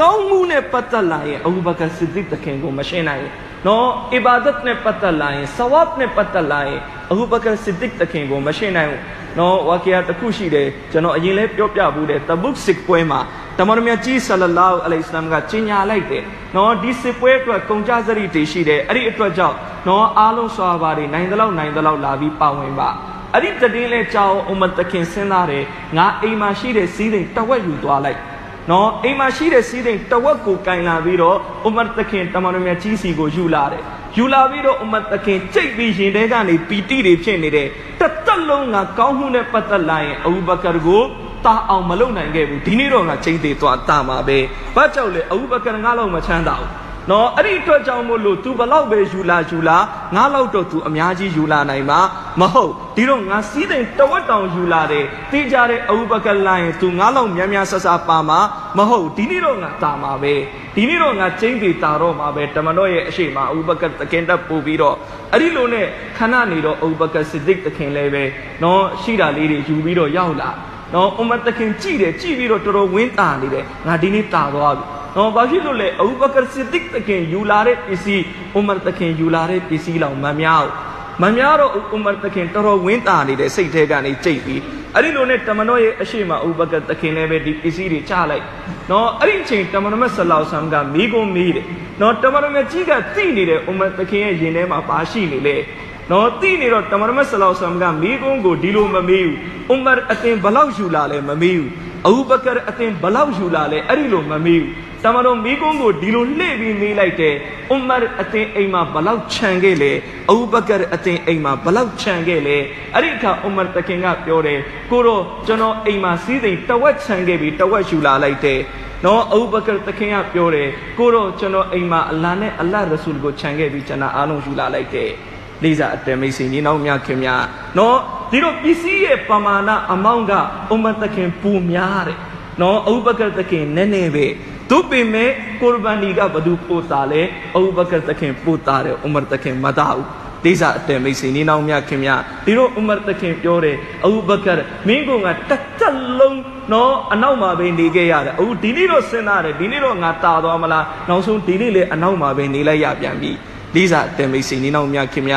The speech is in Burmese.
ကောင်းမှုနဲ့ပတ်သက်လာရင်အဘူဘကာဆစ်ဒီတခင်ကိုမရှင်းနိုင်ဘူးနော်အီဘာဒတ်နဲ့ပတ်သက်လာရင်ဆဝတ်နဲ့ပတ်သက်လာရင်အဘူဘကာဆစ်ဒီတခင်ကိုမရှင်းနိုင်ဘူးနော်ဝါကီယာတစ်ခုရှိတယ်ကျွန်တော်အရင်လဲပြောပြဘူးတယ်တဘုတ်စစ်ပွဲမှာတမန်တော်မြတ်ကြီးဆလလာဟူအလိုင်စလမ်ကကြီးညာလိုက်တယ်နော်ဒီစစ်ပွဲအတွက်ကုန်ကြစရိတ်တွေရှိတယ်အဲ့ဒီအတွက်ကြောင့်နော်အားလုံးစွာပါတွေနိုင်သလောက်နိုင်သလောက်လာပြီးပါဝင်ပါအဲ့ဒီတည်င်းလဲကြောင်းအုမတ်တခင်စဉ်းစားတယ်ငါအိမ်မှာရှိတဲ့စီးစိမ်တဝက်ယူသွားလိုက် နော်အိမ်မှာရှိတဲ့စီးစိမ်တဝက်ကိုကင်လာပြီးတော့အုမတ်တခင်တမန်တော်မြတ်ကြီးစီကိုယူလာတယ်ယူလာပြီးတော့အုမတ်တခင်ကြိတ်ပြီးရင်တဲကနေပီတိတွေဖြစ်နေတယ်တစ်သက်လုံးကကောင်းမှုနဲ့ပတ်သက်လာရင်အဘူဘကာကိုတာအောင်မလုပ်နိုင်ခဲ့ဘူးဒီနေ့တော့ငါချိန်သေးသွားတာမှာပဲဘာကြောင့်လဲအဘူဘကာငါလောက်မချမ်းသာဘူး နော်အဲ့ဒီအတွက်ကြောင့်မို့လို့ तू ဘလောက်ပဲယူလာယူလာငါလောက်တော့ तू အများကြီးယူလာနိုင်မှာမဟုတ်ဒီတော့ငါစီးတဲ့တဝက်တောင်ယူလာတယ်သိကြတဲ့အဘူဘကာလိုင်း तू ငါလောက်များများဆဆပါမှာမဟုတ်ဒီနေ့တော့ငါတာမှာပဲဒီနေ့တော့ငါချင်းပေတာတော့မှာပဲတမန်တော်ရဲ့အရှိမအဘူဘကာတကင်တက်ပို့ပြီးတော့အဲ့ဒီလိုနဲ့ခဏနေတော့အဘူဘကာစစ်ဒစ်တခင်လည်းပဲနော်ရှိတာလေးတွေယူပြီးတော့ရောက်လာနော်အမတ်တခင်ကြည့်တယ်ကြည့်ပြီးတော့တော်တော်ဝင်းတာနေတယ်ငါဒီနေ့တာသွားပြီ နော်ဘာဖြစ်လို့လဲအဘူဘကာစစ်ဒစ်တခင်ယူလာတဲ့ပစ္စည်းအမတ်တခင်ယူလာတဲ့ပစ္စည်းလောက်မများဘူးမများတော့ဥမတ်တခင်တော်တော်ဝင်းတာနေတဲ့စိတ်ထဲကနေကြိတ်ပြီးအဲ့ဒီလိုနဲ့တမန်တော်ရဲ့အရှိမဥဘကတခင်လည်းပဲဒီပစ္စည်းတွေချလိုက်နော်အဲ့ဒီအချိန်တမန်တော်မြတ်ဆလောဆမ်ကမိကုံးမိတယ်နော်တမန်တော်မြတ်ကြီးကသိနေတယ်ဥမတ်တခင်ရဲ့ရင်ထဲမှာပါရှိနေလေနော်သိနေတော့တမန်တော်မြတ်ဆလောဆမ်ကမိကုံးကိုဒီလိုမမေးဘူးဥမတ်အတင်ဘလောက်ယူလာလဲမမေးဘူးအဘူဘကာအတင်ဘလောက်ယူလာလဲအဲ့ဒီလိုမမေးဘူး တမန်တော်မိကုန်းကိုဒီလိုလှည့်ပြီးမေးလိုက်တယ်။ဥမာအတင်အိမ်မှာဘလောက်ခြံခဲ့လဲ။အဘူဘကာအတင်အိမ်မှာဘလောက်ခြံခဲ့လဲ။အဲ့ဒီအခါဥမာတခင်ကပြောတယ်ကိုတော့ကျွန်တော်အိမ်မှာစီးစိမ်တဝက်ခြံခဲ့ပြီးတဝက်ယူလာလိုက်တယ်။နော်အဘူဘကာတခင်ကပြောတယ်ကိုတော့ကျွန်တော်အိမ်မှာအလာနဲ့အလတ်ရဆူလ်ကိုခြံခဲ့ပြီးကျွန်တော်အားလုံးယူလာလိုက်တယ်။လေးစားအတမိတ်စင်ကြီးနောက်မြခင်များနော်ဒီတော့ပစ္စည်းရဲ့ပမာဏအမောင်းကဥမာတခင်ပူများတယ်။နော်အဘူဘကာတခင်နည်းနည်းပဲ သူပေမဲ့ကိုရ်ဘာနီကဘသူပို့တာလဲအဘူဘကာတခင်ပို့တာတယ်ဥမာတခင်မတာဘူးဒေသအတဲမိတ်ဆွေနေနောက်မြခင်မြဒီတော့ဥမာတခင်ပြောတယ်အဘူဘကာမင်းကငါတက်တက်လုံးနော်အနောက်မှာပဲနေခဲ့ရတယ်အခုဒီနေ့တော့စဉ်းစားတယ်ဒီနေ့တော့ငါတာသွားမလားနောက်ဆုံးဒီနေ့လေအနောက်မှာပဲနေလိုက်ရပြန်ပြီဒေသအတဲမိတ်ဆွေနေနောက်မြခင်မြ